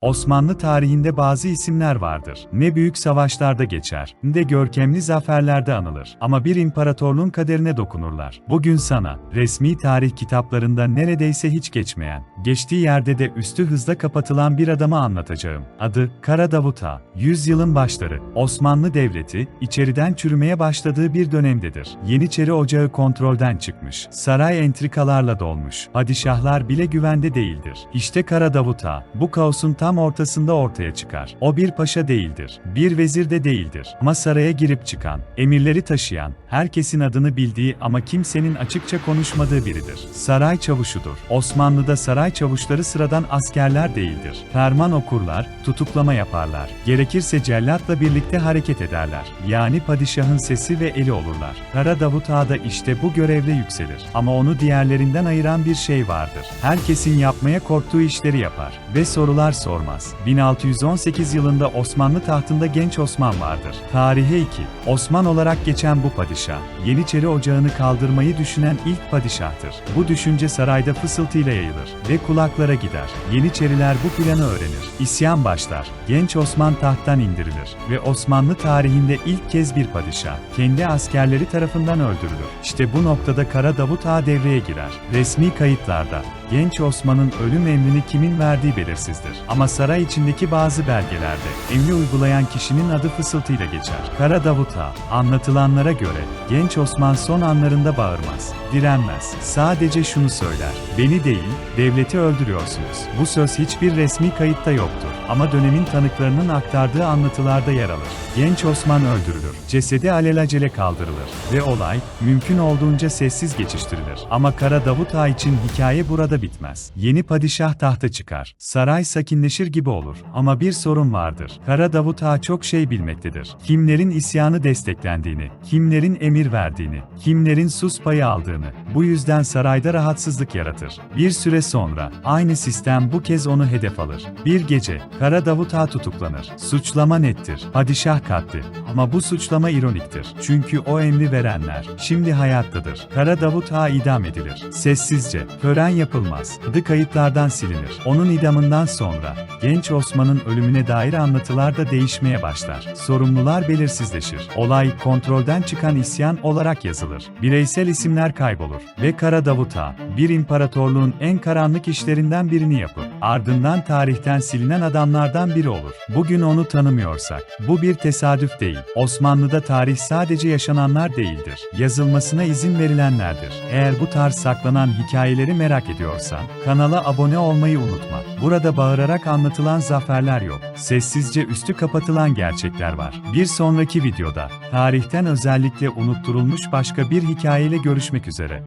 Osmanlı tarihinde bazı isimler vardır. Ne büyük savaşlarda geçer, ne görkemli zaferlerde anılır. Ama bir imparatorluğun kaderine dokunurlar. Bugün sana, resmi tarih kitaplarında neredeyse hiç geçmeyen, geçtiği yerde de üstü hızla kapatılan bir adamı anlatacağım. Adı, Kara Davut Ağa. Yüzyılın başları, Osmanlı Devleti, içeriden çürümeye başladığı bir dönemdedir. Yeniçeri Ocağı kontrolden çıkmış. Saray entrikalarla dolmuş. Padişahlar bile güvende değildir. İşte Kara Davut Ağa, bu kaosun tam ortasında ortaya çıkar. O bir paşa değildir, bir vezir de değildir. Ama saraya girip çıkan, emirleri taşıyan, herkesin adını bildiği ama kimsenin açıkça konuşmadığı biridir. Saray çavuşudur. Osmanlı'da saray çavuşları sıradan askerler değildir. Ferman okurlar, tutuklama yaparlar. Gerekirse cellatla birlikte hareket ederler. Yani padişahın sesi ve eli olurlar. Kara Davut Ağa da işte bu görevle yükselir. Ama onu diğerlerinden ayıran bir şey vardır. Herkesin yapmaya korktuğu işleri yapar ve sorular sormaz. 1618 yılında Osmanlı tahtında genç Osman vardır. Tarihe 2. Osman olarak geçen bu padişah, Yeniçeri Ocağı'nı kaldırmayı düşünen ilk padişahtır. Bu düşünce sarayda fısıltıyla yayılır ve kulaklara gider. Yeniçeriler bu planı öğrenir. İsyan başlar. Genç Osman tahttan indirilir ve Osmanlı tarihinde ilk kez bir padişah, kendi askerleri tarafından öldürülür. İşte bu noktada Kara Davut Ağa devreye girer. Resmi kayıtlarda, Genç Osman'ın ölüm emrini kimin verdiği belirsizdir. Ama saray içindeki bazı belgelerde emri uygulayan kişinin adı fısıltıyla geçer. Kara Davut Ağa, anlatılanlara göre genç Osman son anlarında bağırmaz, direnmez. Sadece şunu söyler, beni değil, devleti öldürüyorsunuz. Bu söz hiçbir resmi kayıtta yoktur. Ama dönemin tanıklarının aktardığı anlatılarda yer alır. Genç Osman öldürülür, cesedi alelacele kaldırılır ve olay mümkün olduğunca sessiz geçiştirilir. Ama Kara Davut Ağa için hikaye burada bitmez. Yeni padişah tahta çıkar. Saray sakinleşir gibi olur. Ama bir sorun vardır. Kara Davut Ağa çok şey bilmektedir. Kimlerin isyanı desteklendiğini, kimlerin emir verdiğini, kimlerin sus payı aldığını. Bu yüzden sarayda rahatsızlık yaratır. Bir süre sonra aynı sistem bu kez onu hedef alır. Bir gece Kara Davut Ağa tutuklanır. Suçlama nettir. Padişah katli. Ama bu suçlama ironiktir. Çünkü o emri verenler şimdi hayattadır. Kara Davut Ağa idam edilir. Sessizce, tören yapılmaz. Adı kayıtlardan silinir. Onun idamından sonra genç Osman'ın ölümüne dair anlatılar da değişmeye başlar. Sorumlular belirsizleşir. Olay kontrolden çıkan isyan olarak yazılır. Bireysel isimler kaybolur ve Kara Davut Ağa bir imparatorluğun en karanlık işlerinden birini yapıp ardından tarihten silinen adamlardan biri olur. Bugün onu tanımıyorsak bu bir tesadüf değil. Osmanlı'da tarih sadece yaşananlar değildir. Yazılmasına izin verilenlerdir. Eğer bu tarz saklanan hikayeleri merak ediyorsan kanala abone olmayı unutma. Burada bağırarak anlatılan zaferler yok. Sessizce üstü kapatılan gerçekler var. Bir sonraki videoda tarihten özellikle unutturulmuş başka bir hikayeyle görüşmek üzere.